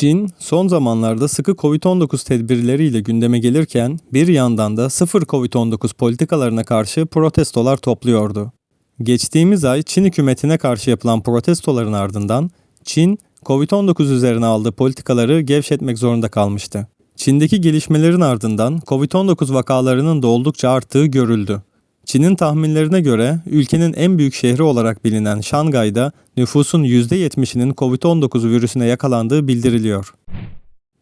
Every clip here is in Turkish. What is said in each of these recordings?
Çin, son zamanlarda sıkı Covid-19 tedbirleriyle gündeme gelirken bir yandan da sıfır Covid-19 politikalarına karşı protestolar topluyordu. Geçtiğimiz ay Çin hükümetine karşı yapılan protestoların ardından Çin, Covid-19 üzerine aldığı politikaları gevşetmek zorunda kalmıştı. Çin'deki gelişmelerin ardından Covid-19 vakalarının da oldukça arttığı görüldü. Çin'in tahminlerine göre ülkenin en büyük şehri olarak bilinen Şangay'da nüfusun %70'inin Covid-19 virüsüne yakalandığı bildiriliyor.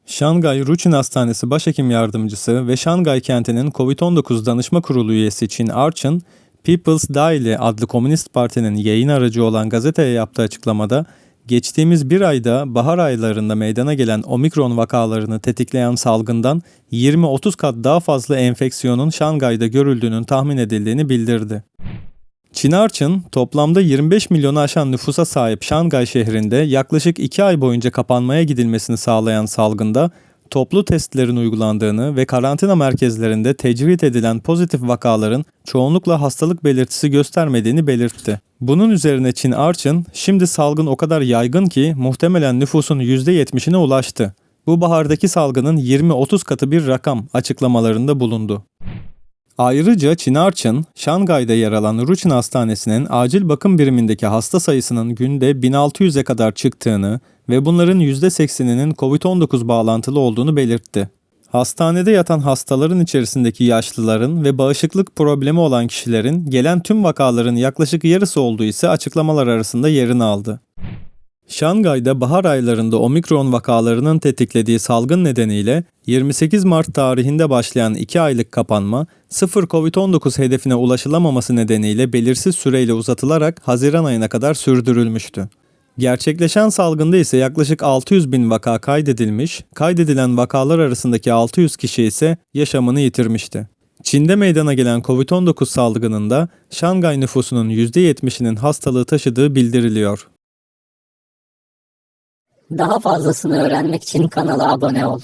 Şangay Ruçin Hastanesi Başhekim Yardımcısı ve Şangay kentinin Covid-19 Danışma Kurulu üyesi Çin Arch'ın People's Daily adlı Komünist Parti'nin yayın aracı olan gazeteye yaptığı açıklamada geçtiğimiz bir ayda bahar aylarında meydana gelen omikron vakalarını tetikleyen salgından 20-30 kat daha fazla enfeksiyonun Şangay'da görüldüğünün tahmin edildiğini bildirdi. Çinarç'ın toplamda 25 milyonu aşan nüfusa sahip Şangay şehrinde yaklaşık 2 ay boyunca kapanmaya gidilmesini sağlayan salgında toplu testlerin uygulandığını ve karantina merkezlerinde tecrit edilen pozitif vakaların çoğunlukla hastalık belirtisi göstermediğini belirtti. Bunun üzerine Çin Arç'ın şimdi salgın o kadar yaygın ki muhtemelen nüfusun %70'ine ulaştı. Bu bahardaki salgının 20-30 katı bir rakam açıklamalarında bulundu. Ayrıca Çin Arç'ın Şangay'da yer alan Ruçin Hastanesi'nin acil bakım birimindeki hasta sayısının günde 1600'e kadar çıktığını ve bunların %80'inin COVID-19 bağlantılı olduğunu belirtti. Hastanede yatan hastaların içerisindeki yaşlıların ve bağışıklık problemi olan kişilerin gelen tüm vakaların yaklaşık yarısı olduğu ise açıklamalar arasında yerini aldı. Şangay'da bahar aylarında omikron vakalarının tetiklediği salgın nedeniyle 28 Mart tarihinde başlayan 2 aylık kapanma, sıfır Covid-19 hedefine ulaşılamaması nedeniyle belirsiz süreyle uzatılarak Haziran ayına kadar sürdürülmüştü. Gerçekleşen salgında ise yaklaşık 600 bin vaka kaydedilmiş, kaydedilen vakalar arasındaki 600 kişi ise yaşamını yitirmişti. Çin'de meydana gelen Covid-19 salgınında Şangay nüfusunun %70'inin hastalığı taşıdığı bildiriliyor. Daha fazlasını öğrenmek için kanala abone ol.